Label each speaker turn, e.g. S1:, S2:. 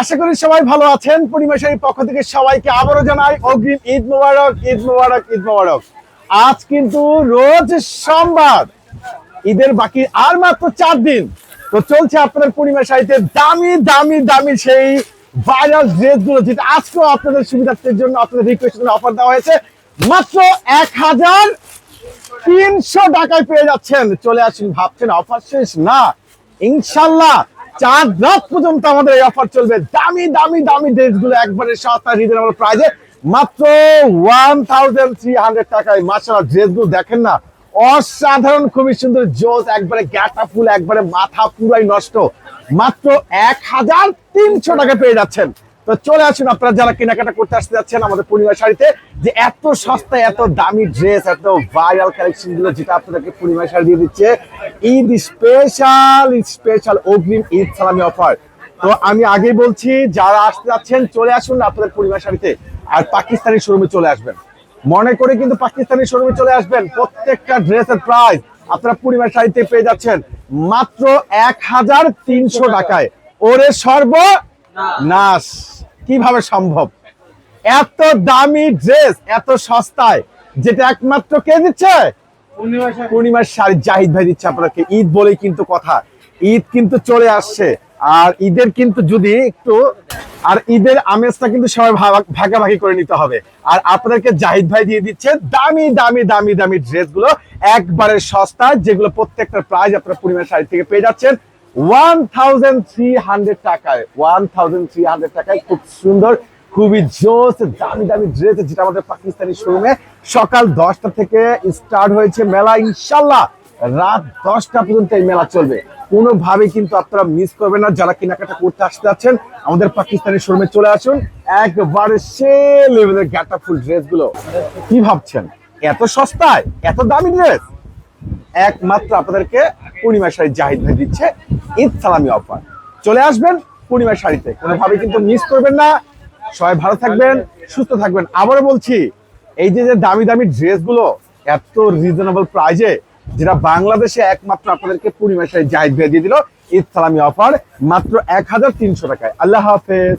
S1: আশা করি সবাই ভালো আছেন। পক্ষ থেকে সবাইকে আবারও জানাই অগ্রিম ঈদ মোবারক ঈদ মোবারক ঈদ মোবারক। আজ কিন্তু রোজ সোমবার। ঈদের বাকি আর মাত্র চার দিন। তো চলছে আপনাদের পূর্ণিমা সাহিত্যে দামি দামি দামি সেই ভাইরাল ড্রেসগুলো যেটা আজকেও আপনাদের সুবিধার্থের জন্য আপনাদের রিকোয়েস্ট অফার দেওয়া হয়েছে। মাত্র এক হাজার তিনশো টাকায় পেয়ে যাচ্ছেন। চলে আসুন, ভাবছেন অফার শেষ না। ইনশাল্লাহ চার রাত পর্যন্ত আমাদের এই অফার চলবে। দামি দামি দামি ড্রেসগুলো একবারে সস্তা রিজনেবল প্রাইজে মাত্র ওয়ান থাউজেন্ড থ্রি হান্ড্রেড টাকায়। মাসাল্লাহ ড্রেসগুলো দেখেন না? অসাধারণ, খুবই সুন্দর, জোস, একবারে গ্যাটা ফুল, একবারে মাথা পুরাই নষ্ট। মাত্র এক হাজার তিনশো টাকা পেয়ে যাচ্ছেন। তো চলে আসুন, আপনারা যারা কেনাকাটা করতে আসতে যাচ্ছেন আমাদের পূর্ণিমা শাড়িতে, যে এত সস্তায়, এত দামি ড্রেস এত ভাইরাল কালেকশনগুলো যেটা আপনাদেরকে পূর্ণিমা শাড়ি দিয়ে দিচ্ছে ঈদ স্পেশাল স্পেশাল, অগ্রিম ঈদ সালামি অফার। তো আমি আগেই বলছি, যারা আসতে যাচ্ছেন, চলে আসুন আপনাদের পূর্ণিমা শাড়িতে আর পাকিস্তানি শোরুমে চলে আসবেন। মনে করে কিন্তু পাকিস্তানি শোরুমে চলে আসবেন, প্রত্যেকটা ড্রেসের প্রাইস আপনারা পূর্ণিমা শাড়িতে পেয়ে যাচ্ছেন। মাত্র এক হাজার তিনশো টাকায়। ওরে সর্ব নাশ। কীভাবে সম্ভব? এত দামি ড্রেস এত সস্তায়, যেটা একমাত্র কে দিচ্ছে পূর্ণিমার শাড়ি জাহিদ ভাই দিচ্ছে আপনাকে। ঈদ বলেই কিন্তু কথা। ঈদ কিন্তু চলে আসছে। আর ঈদের কিন্তু যদি একটু, আর ঈদের আমেজটা কিন্তু সবাই ভাগাভাগি করে নিতে হবে। আর আপনাদেরকে জাহিদ ভাই দিয়ে দিচ্ছে দামি দামি দামি দামি ড্রেসগুলো একবারে সস্তা, যেগুলো প্রত্যেকটা প্রাইস আপনারা পূর্ণিমার শাড়ি থেকে পেয়ে যাচ্ছেন। ওয়ান থাউজেন্ড থ্রি হান্ড্রেড টাকায় ওয়ান থাউজেন্ড থ্রি হান্ড্রেড টাকায় খুব সুন্দর খুবই জোস, দামি দামি ড্রেস যেটা আমাদের পাকিস্তানি শোরুমে সকাল দশটা থেকে স্টার্ট হয়েছে মেলা। ইনশাল্লাহ রাত দশটা পর্যন্ত এই মেলা চলবে। কোনোভাবে কিন্তু আপনারা মিস করবেন না। যারা কেনাকাটা করতে আসতে যাচ্ছেন, আমাদের পাকিস্তানি শোরুমে চলে আসুন। একবারে সে লেভেলের গ্যাটা ফুল ড্রেসগুলো। কি ভাবছেন? এত সস্তায়? এত দামি ড্রেস একমাত্র আপনাদেরকে পূর্ণিমা শাড়ি জাহিদ ভাই দিচ্ছে ঈদ সালামি অফার। চলে আসবেন পূর্ণিমা শাড়িতে। কোনোভাবে কিন্তু মিস করবেন না। সবাই ভালো থাকবেন, সুস্থ থাকবেন। আবারও বলছি, এই যে দামি দামি ড্রেসগুলো, এত রিজনেবল প্রাইজে যেটা বাংলাদেশে একমাত্র আপনাদেরকে পূর্ণিমা মাসে জাহিদ দিয়ে দিল ইসলামী সালামি অফার, মাত্র এক হাজার তিনশো টাকায়। আল্লাহ হাফেজ।